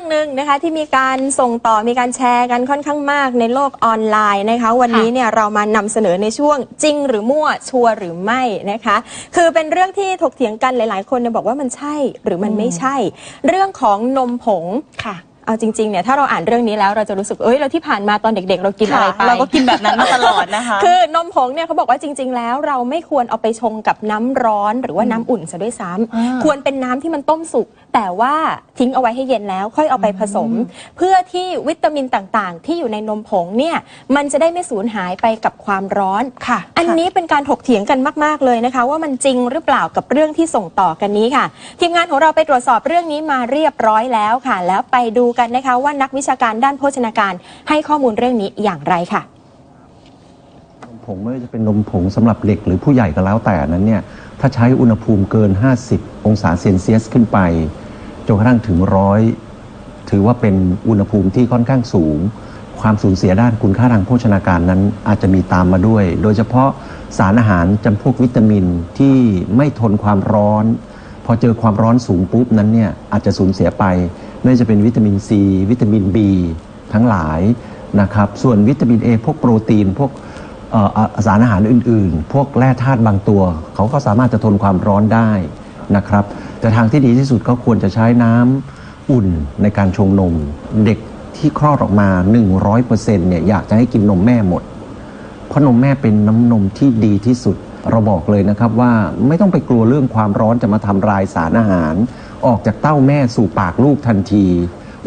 รื่องหนึ่งนะคะที่มีการส่งต่อมีการแชร์กันค่อนข้างมากในโลกออนไลน์นะคะ วันนี้เนี่ยเรามานำเสนอในช่วงจริงหรือมั่วชัวร์หรือไม่นะคะ คือเป็นเรื่องที่ถกเถียงกันหลาย ๆ คนเนี่ยบอกว่ามันใช่หรือมันไม่ใช่ เรื่องของนมผงค่ะเอาจริงๆ เนี่ยถ้าเราอ่านเรื่องนี้แล้วเราจะรู้สึก เอ้ยเราที่ผ่านมาตอนเด็กๆ เรากินอะไรไปเราก็กินแบบนั้นมาตลอดนะคะ คือนมผงเนี่ยเขาบอกว่าจริง ๆ แล้วเราไม่ควรเอาไปชงกับน้ำร้อน หรือว่าน้ำอุ่นซะด้วยซ้อ่าำควรเป็นน้ำที่มันต้มสุกแต่ว่าทิ้งเอาไว้ให้เย็นแล้วค่อยเอาไปผสม เพื่อที่วิตามินต่างๆ ที่อยู่ในนมผงเนี่ยมันจะได้ไม่สูญหายไปกับความร้อนค่ะ อันนี้เป็นการถกเถียงกันมาก ๆเลยนะคะ ว่ามันจริงหรือเปล่ากับเรื่องที่ส่งต่อกันนี้ค่ะ ทีมงานของเราไปตรวจสอบเรื่องนี้มาเรียบร้อยแล้วค่ะ แล้วไปดูกันนะคะว่านักวิชาการด้านโภชนาการ ให้ข้อมูลเรื่องนี้อย่างไรค่ะนมผงไม่ว่าจะเป็นนมผงสำหรับเด็กหรือผู้ใหญ่ก็แล้วแต่นั้นเนี่ยถ้าใช้อุณหภูมิเกิน 50 องศาเซนเซียสขึ้นไปจ นกระทั่งถึงร้อยถือว่าเป็นอุณหภูมิที่ค่อนข้างสูง ความสูญเสียด้านคุณค่าทางโภชนาการนั้นอาจจะมีตามมาด้วย โดยเฉพาะสารอาหารจำพวกวิตามินที่ไม่ทนความร้อน พอเจอความร้อนสูงปุ๊บนั้นเนี่ยอาจจะสูญเสียไปไม่ว่าจะเป็นวิตามินซีวิตามิน B ทั้งหลายนะครับ ส่วนวิตามิน A พวกโปรตีนพวกสารอาหารอื่น ๆ พวกแร่ธาตุบางตัว เขาก็สามารถจะทนความร้อนได้นะครับ แต่ทางที่ดีที่สุดก็ควรจะใช้น้ำอุ่นในการชงนม เด็กที่คลอดออกมา 100%เนี่ยอยากจะให้กินนมแม่หมด เพราะนมแม่เป็นน้ำนมที่ดีที่สุดเราบอกเลยนะครับว่าไม่ต้องไปกลัวเรื่องความร้อนจะมาทำลายสารอาหาร ออกจากเต้าแม่สู่ปากลูกทันที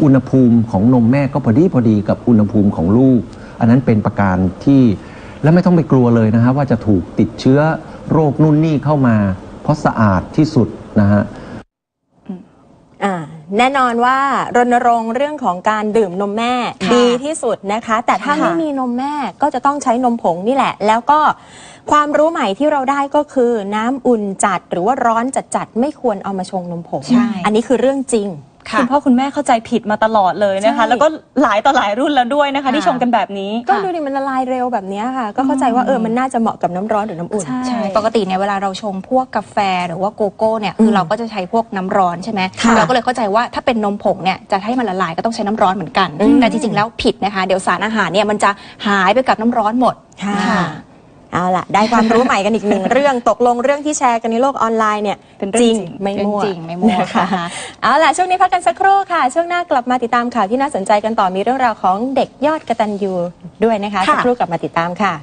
อุณหภูมิของนมแม่ก็พอดีพอดีกับอุณหภูมิของลูก อันนั้นเป็นประการที่และไม่ต้องไปกลัวเลยนะฮะว่าจะถูกติดเชื้อโรคนู่นนี่เข้ามา เพราะสะอาดที่สุดนะฮะ แน่นอนว่ารณรงค์เรื่องของการดื่มนมแม่ค่ะดีที่สุดนะคะ แต่ถ้าค่ะ ไม่มีนมแม่ก็จะต้องใช้นมผงนี่แหละ แล้วก็ความรู้ใหม่ที่เราได้ก็คือน้ำอุ่นจัดหรือว่าร้อนจัดจัดๆไม่ควรเอามาชงนมผง ใช่ อันนี้คือเรื่องจริง คุณพ่อคุณแม่เข้าใจผิดมาตลอดเลยนะคะ ใช่ แล้วก็หลายต่อหลายรุ่นแล้วด้วยนะคะค่ะที่ชงกันแบบนี้ ก็ดูดิมันละลายเร็วแบบเนี้ยค่ะ ก็เข้าใจว่าเออมันน่าจะเหมาะกับน้ำร้อนหรือน้ำอุ่น ใช่ ใช่ปกติเนี่ยเวลาเราชงพวกกาแฟหรือว่าโกโก้เนี่ยคือเราก็จะใช้พวกน้ำร้อนใช่ไหมค่ะเราก็เลยเข้าใจว่าถ้าเป็นนมผงเนี่ยจะให้มันละลายก็ต้องใช้น้ำร้อนเหมือนกันอืมแต่จริงๆแล้วผิดนะคะ เดี๋ยวสารอาหารเนี่ยมันจะหายไปกับน้ำร้อนหมดค่ะ ค่ะ เอาล่ะได้ความรู้ใหม่กันอีกหนึ่งเรื่องตกลงเรื่องที่แชร์กันในโลกออนไลน์เนี่ยเป็นเรื่องจริงจริงไม่มั่วเรื่องจริงไม่มั่วนะคะค่ะเอาล่ะช่วงนี้พักกันสักครู่ค่ะ ช่วงหน้ากลับมาติดตามข่าวที่น่าสนใจกันต่อมีเรื่องราวของเด็กยอดกระตันยูด้วยนะคะค่ะสักครู่กลับมาติดตามค่ะ